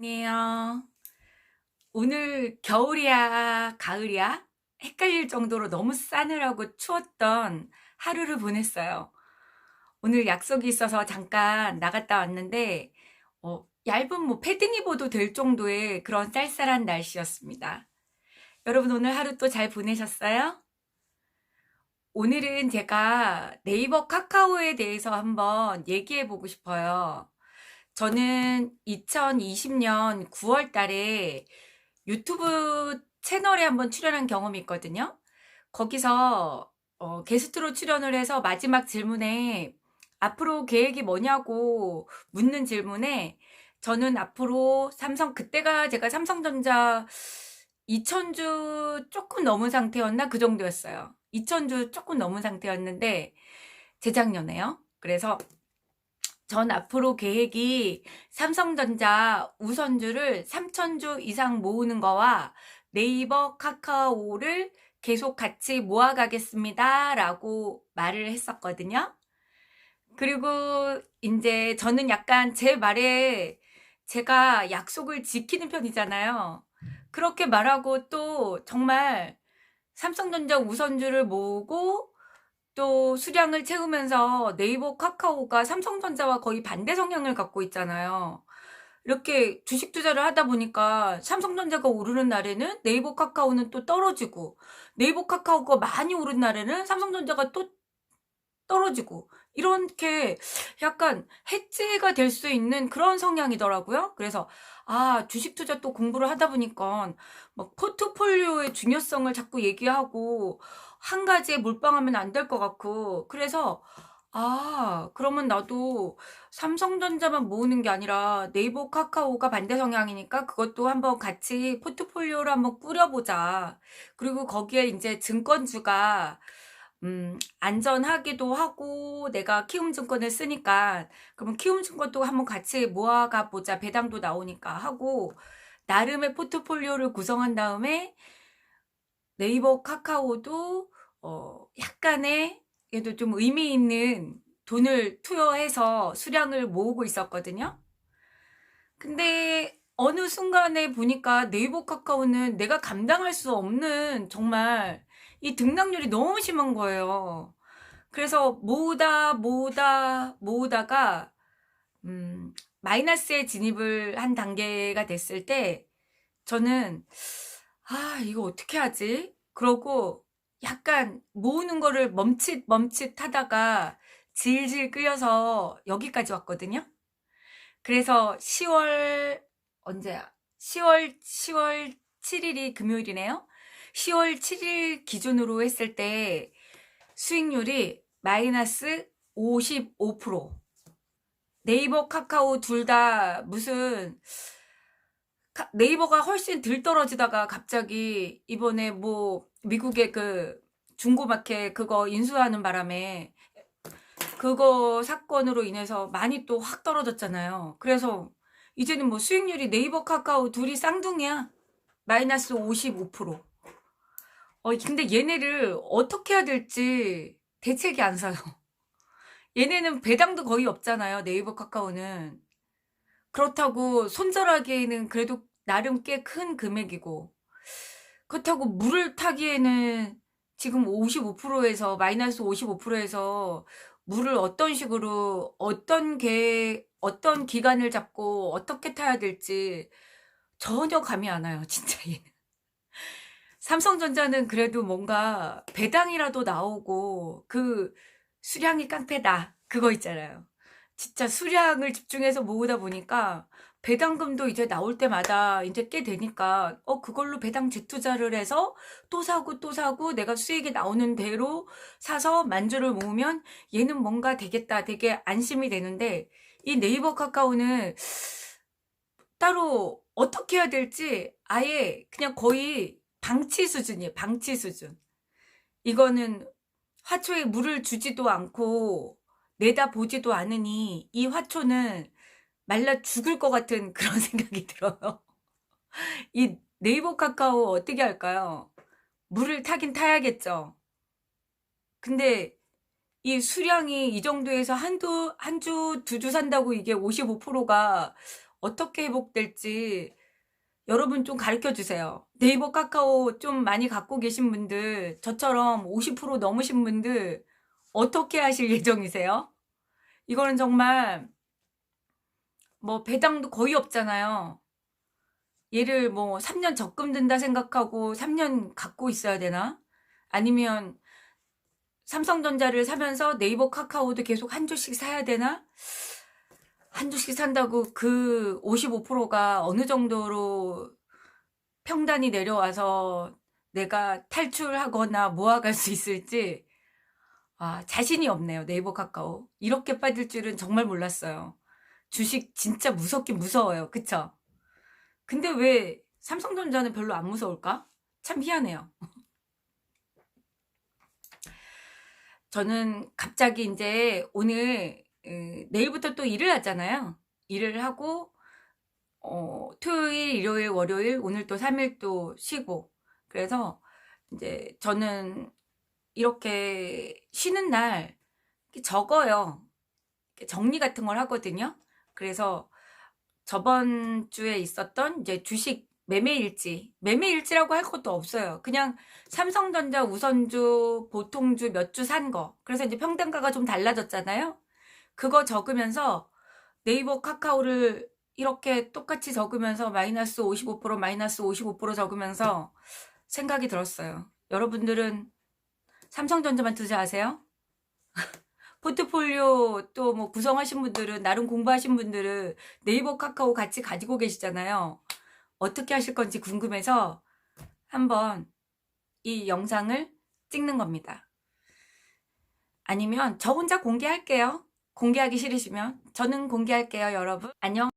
네요. 오늘 겨울이야, 가을이야? 헷갈릴 정도로 너무 싸늘하고 추웠던 하루를 보냈어요. 오늘 약속이 있어서 잠깐 나갔다 왔는데, 어, 얇은 뭐 패딩 입어도 될 정도의 그런 쌀쌀한 날씨였습니다. 여러분 오늘 하루 또 잘 보내셨어요? 오늘은 제가 네이버 카카오에 대해서 한번 얘기해 보고 싶어요. 저는 2020년 9월 달에 유튜브 채널에 한번 출연한 경험이 있거든요. 거기서 어, 게스트로 출연을 해서 마지막 질문에 앞으로 계획이 뭐냐고 묻는 질문에 저는 앞으로 삼성, 그때가 제가 삼성전자 2000주 조금 넘은 상태였나? 그 정도였어요. 2000주 조금 넘은 상태였는데 재작년에요. 그래서 전 앞으로 계획이 삼성전자 우선주를 3,000주 이상 모으는 거와 네이버 카카오를 계속 같이 모아가겠습니다. 라고 말을 했었거든요. 그리고 이제 저는 약간 제 말에 제가 약속을 지키는 편이잖아요. 그렇게 말하고 또 정말 삼성전자 우선주를 모으고 또 수량을 채우면서 네이버 카카오가 삼성전자와 거의 반대 성향을 갖고 있잖아요. 이렇게 주식 투자를 하다 보니까 삼성전자가 오르는 날에는 네이버 카카오는 또 떨어지고 네이버 카카오가 많이 오른 날에는 삼성전자가 또 떨어지고 이렇게 약간 해지가 될 수 있는 그런 성향이더라고요. 그래서 아 주식 투자 또 공부를 하다 보니까 막 포트폴리오의 중요성을 자꾸 얘기하고 한 가지에 몰빵하면 안 될 것 같고 그래서 아 그러면 나도 삼성전자만 모으는 게 아니라 네이버 카카오가 반대 성향이니까 그것도 한번 같이 포트폴리오를 한번 꾸려보자. 그리고 거기에 이제 증권주가 음, 안전하기도 하고 내가 키움증권을 쓰니까 그러면 키움증권도 한번 같이 모아가 보자 배당도 나오니까 하고 나름의 포트폴리오를 구성한 다음에 네이버 카카오도 어, 약간의 그래도 좀 의미 있는 돈을 투여해서 수량을 모으고 있었거든요. 근데 어느 순간에 보니까 네이버 카카오는 내가 감당할 수 없는 정말 이 등락률이 너무 심한 거예요. 그래서 모으다 모으다 모으다가 음, 마이너스에 진입을 한 단계가 됐을 때 저는 아 이거 어떻게 하지? 그러고 약간 모으는 거를 멈칫 멈칫 하다가 질질 끌려서 여기까지 왔거든요. 그래서 10월 언제야? 10월 10월 7일이 금요일이네요. 10월 7일 기준으로 했을 때 수익률이 마이너스 55%. 네이버, 카카오 둘 다 무슨 네이버가 훨씬 덜 떨어지다가 갑자기 이번에 뭐 미국의 그 중고마켓 그거 인수하는 바람에 그거 사건으로 인해서 많이 또 확 떨어졌잖아요. 그래서 이제는 뭐 수익률이 네이버 카카오 둘이 쌍둥이야. 마이너스 55%. 어, 근데 얘네를 어떻게 해야 될지 대책이 안 서요. 얘네는 배당도 거의 없잖아요. 네이버 카카오는. 그렇다고 손절하기에는 그래도 나름 꽤 큰 금액이고. 그렇다고 물을 타기에는 지금 55%에서 마이너스 55%에서 물을 어떤 식으로 어떤 계 어떤 기간을 잡고 어떻게 타야 될지 전혀 감이 안 와요. 진짜 얘는. 삼성전자는 그래도 뭔가 배당이라도 나오고 그 수량이 깡패다. 그거 있잖아요. 진짜 수량을 집중해서 모으다 보니까 배당금도 이제 나올 때마다 이제 꽤 되니까 어 그걸로 배당 재투자를 해서 또 사고 또 사고 내가 수익이 나오는 대로 사서 만주를 모으면 얘는 뭔가 되겠다 되게 안심이 되는데 이 네이버 카카오는 따로 어떻게 해야 될지 아예 그냥 거의 방치 수준이에요 방치 수준 이거는 화초에 물을 주지도 않고 내다 보지도 않으니 이 화초는 말라 죽을 것 같은 그런 생각이 들어요. 이 네이버 카카오 어떻게 할까요? 물을 타긴 타야겠죠. 근데 이 수량이 이 정도에서 한두, 한 주, 두 주 산다고 이게 55%가 어떻게 회복될지 여러분 좀 가르쳐 주세요. 네이버 카카오 좀 많이 갖고 계신 분들, 저처럼 50% 넘으신 분들 어떻게 하실 예정이세요? 이거는 정말 뭐 배당도 거의 없잖아요. 얘를 뭐 3년 적금 든다 생각하고 3년 갖고 있어야 되나? 아니면 삼성전자를 사면서 네이버 카카오도 계속 한 주씩 사야 되나? 한 주씩 산다고 그 55%가 어느 정도로 평단이 내려와서 내가 탈출하거나 모아갈 수 있을지 아, 자신이 없네요. 네이버 카카오. 이렇게 빠질 줄은 정말 몰랐어요. 주식 진짜 무섭긴 무서워요. 그쵸? 근데 왜 삼성전자는 별로 안 무서울까? 참 희한해요. 저는 갑자기 이제 오늘 음, 내일부터 또 일을 하잖아요. 일을 하고 어, 토요일, 일요일, 월요일 오늘 또 3일 또 쉬고 그래서 이제 저는 이렇게 쉬는 날 적어요. 정리 같은 걸 하거든요. 그래서 저번 주에 있었던 이제 주식 매매 일지, 매매 일지라고 할 것도 없어요. 그냥 삼성전자 우선주, 보통주 몇 주 산 거. 그래서 이제 평단가가 좀 달라졌잖아요. 그거 적으면서 네이버 카카오를 이렇게 똑같이 적으면서 마이너스 55% 마이너스 55% 적으면서 생각이 들었어요. 여러분들은 삼성전자만 투자하세요? 포트폴리오 또 뭐 구성하신 분들은 나름 공부하신 분들은 네이버 카카오 같이 가지고 계시잖아요. 어떻게 하실 건지 궁금해서 한번 이 영상을 찍는 겁니다. 아니면 저 혼자 공개할게요. 공개하기 싫으시면 저는 공개할게요, 여러분. 안녕.